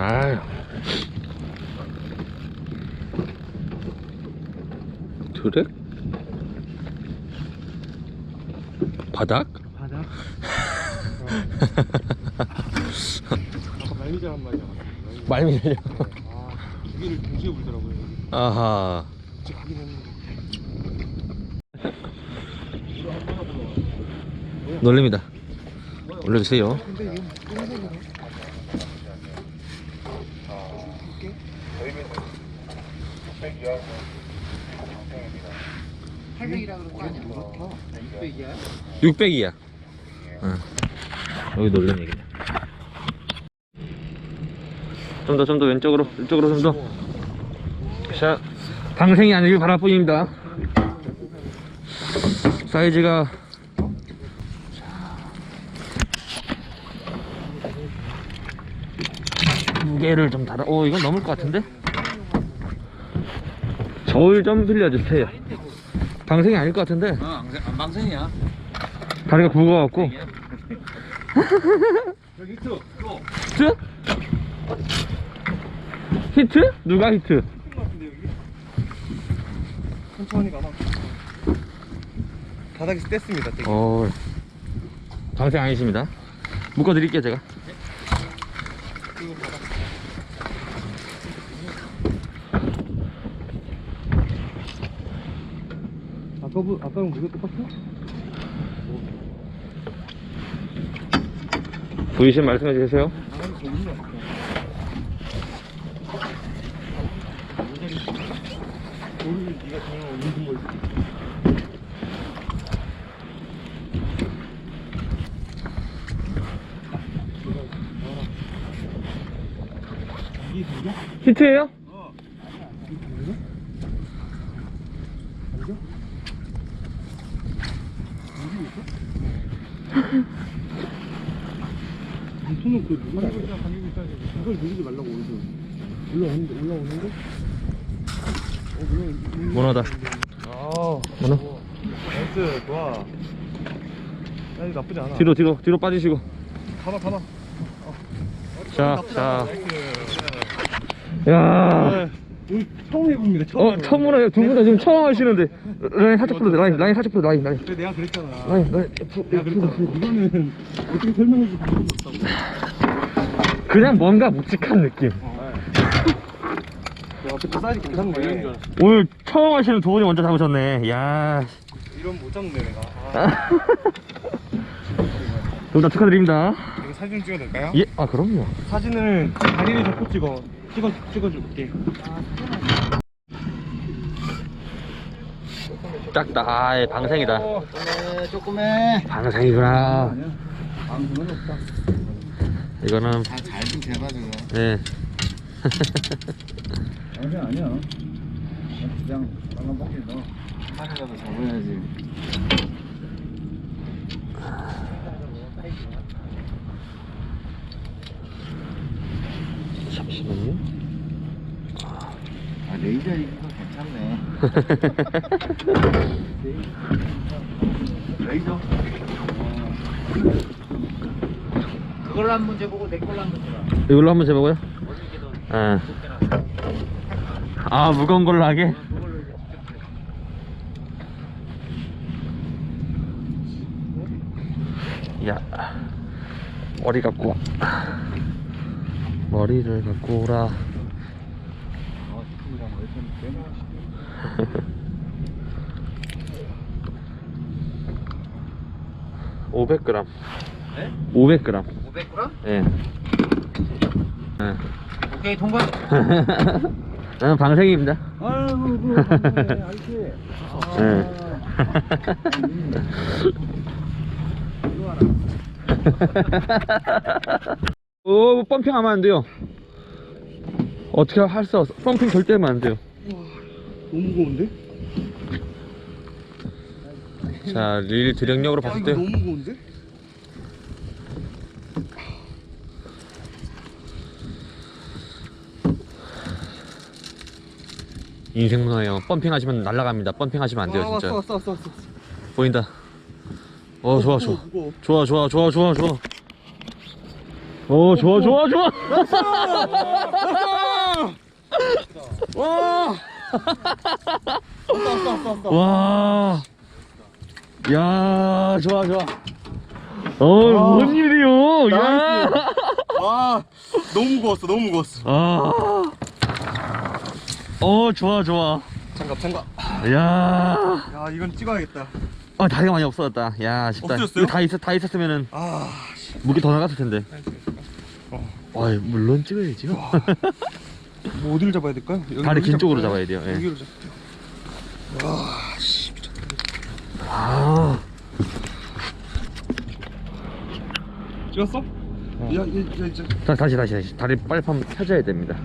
아유. 드랙? 바닥? 바닥? 아까 말미잘 한 마리 나왔어 말미잘요. 아, 두 개를 동시에 불더라고요 여기. 아하. 같이 가긴 했는데 놀립니다. 올려주세요. 근데 똥색이네 팔백이라 그런 거 아니야? 그렇다 600이야? 600이야. 응. 여기 놀는 얘기네. 좀 더, 좀 더 왼쪽으로, 왼쪽으로 좀 더. 자, 방생이 아니길 바랄 뿐입니다. 사이즈가. 무게를 좀 달아. 오, 이건 넘을 것 같은데? 저울 좀 빌려주세요. 방생이 아닐 것 같은데? 어, 안 방생이야. 다리가 굵어갖고. 여기 있어 또 히트? 히트? 누가 히트? 큰거 같은데 여기 천천히 가봐 바닥에서 뗐습니다 되게 어, 방생 아니십니다. 묶어드릴게요, 제가. 이거 봐봐 아까 부, 아까랑 무게 똑같아? 보이시면 말씀해 주세요. 히트예요? 어. 이게 되냐? 아니죠? 어디 있어? 손은 그 있어야지. 이걸 누르지 말라고 오죠. 올라오는데 올라오는데? 어 올라. 문어다. 아 문어. 나이스 좋아. 야 이거 나쁘지 않아. 뒤로, 뒤로, 뒤로 빠지시고. 담아 담아. 자, 자. 네. 야. 오늘 처음 해봅니다. 처음. 어, 처음으로 두분 다 지금 처음 하시는데. 라인 살짝 풀어도 돼, 라인, 라인 살짝 풀어도 돼, 라인, 라인. 그래 내가 그랬잖아. 라인, 라인. 내가 그랬잖아. 이거는 어떻게 설명해줄 방법이 없다고. 그냥 뭔가 묵직한 느낌. 내가 어쨌든 사이즈 괜찮네. 오늘 처음 하시는 두 분이 먼저 잡으셨네. 야. 이런 못 잡는데 내가. 아, 두분 다 축하드립니다. 이거 사진 좀 찍어도 될까요? 예, 아, 그럼요. 사진을 다리를 잡고 찍어. 찍어 찍어줄게. 작다. 아, 방생이다. 네, 조금해. 방생이구나. 방송은 없다. 이거는, 잘좀 재봐, 저거. 네. 아니야, 아니야. 그냥 방금 먹기 너. 하루라도 잡아야지. 잠시만요. 아, 레이저 이거 괜찮네. 레이저? 어. 그걸로 한번 재보고 내 걸로 한번 재봐. 이걸로 한번 재보고요. 예. 아, 무거운 걸로 하게? 야, 머리 갖고 와. 머리를 갖고 오라. 어, 친구랑 왜 이렇게 500g. 네? 500g. 500g? 예. 예. 오케이, 통과. 나는 방생입니다. 아이고, 알지. 예. 오, 펌핑 하면 안 돼요. 어떻게 할 수 없어. 펌핑 절대 하면 안 돼요. 너무 무거운데? 자, 릴 드력력으로 아 봤을 이거 때. 너무 무거운데? 인생 문화예요. 펌핑 하시면 날아갑니다. 펌핑 하시면 안 돼요, 아, 진짜. 왔어 왔어 왔어 왔어. 보인다. 어, 좋아, 좋아. 무거워. 좋아, 좋아, 좋아, 좋아, 좋아. 오 좋아 좋아 좋아 와! 왔다. 와. 야, 좋아, 좋아. 어, 뭔 일이요? 야. 와, 너무 무거웠어, 너무 무거웠어. 아. 어, 좋아, 좋아. 장갑, 장갑. 야. 야, 이건 찍어야겠다. 아, 다리가 많이 없어졌다. 야, 아쉽다. 없어졌어요? 이거 다 있었, 다 있었으면은 아, 무게 더 나갔을 텐데. 어. 아, 물론 찍어야지요. 뭐 어디를 잡아야 될까요? 여기, 다리 긴 쪽으로? 잡아야 돼요. 예. 여기로 잡을게요. 와, 씨, 미쳤다. 아. 찍었어? 야, 야, 야, 이제. 자, 다시, 다시, 다시. 다리 빨판 펴줘야 됩니다.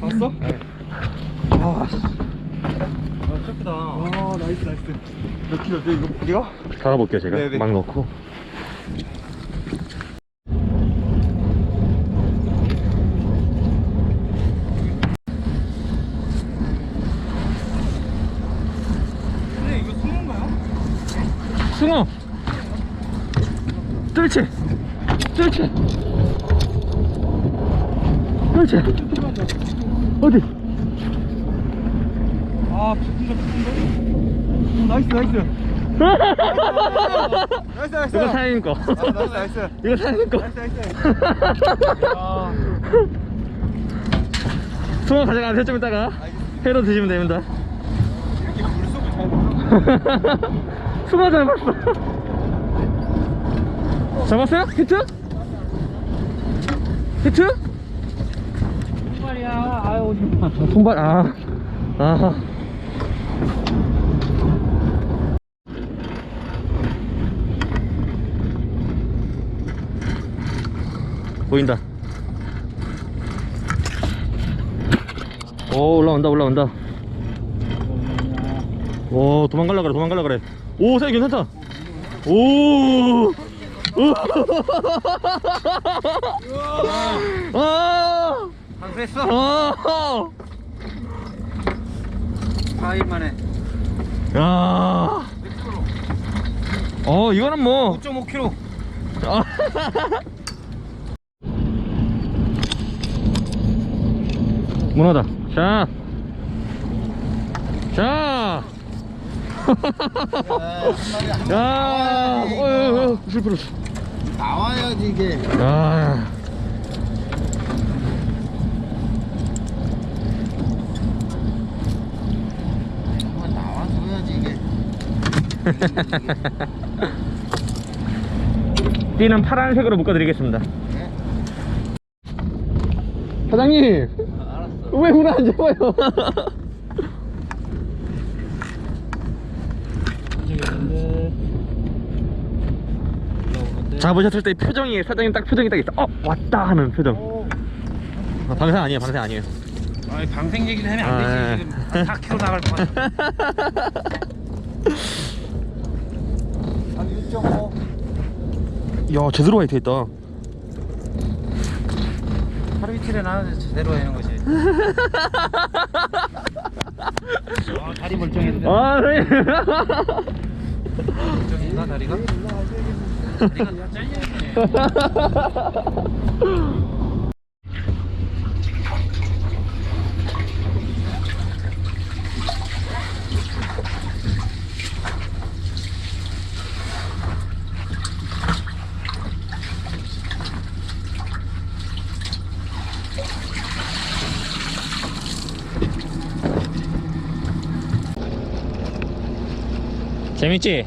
봤어? 네. 아, 씨. 아, 예쁘다. 아, 나이스, 나이스. 몇 킬로지, 이거 무게가? 잡아볼게요, 제가. 네네. 막 넣고. 근데 이거 숨은가요? 숭어 뜰채 뜰채 뜰채 어디 아, 붙은다, 붙은다. 오, 나이스, 나이스. 나이스, 나이스. 이거 사장님 거 아, 나이스, 나이스. 이거 사장님 거 나이스, 나이스. 아, 숭어 가져가세요 좀 이따가 회로 드시면 됩니다 이렇게 물속을 잘 보나? 숭어 잡았어 잡았어요? 히트? 히트? 말이야. 아유, 통발 아 아. 보인다. 오 올라온다 올라온다. 오 도망갈라 그래 도망갈라 그래. 오 사이 괜찮다. 오. 아. 방수했어. 아. 4일 만에. 야. 어, 이거는 뭐. 5.5kg. 문어다. 자. 자. 야. 어, 어, 어, 실패로. 나와야지 이게. 아. 나와줘야지 이게. 띠는 파란색으로 묶어드리겠습니다. 사장님, 알았어. 왜 문어 안 잡아요? 잡으셨을 때 표정이 사장님 딱 표정이 딱 있어. 어 왔다 하는 표정. 아, 방생 아니에요, 방생 아니에요. 아니 방생 얘기를 하면 안 아, 되지. 지금 4kg 나갈 것 같아. 한 1.5. 야 제대로 와이트 있다. 하루 이틀에 나는 제대로 하는 거지. 아, 다리 멀쩡했는데. 아, 네. 멀쩡했나 다리가? 다리가 잘렸네. 재밌지?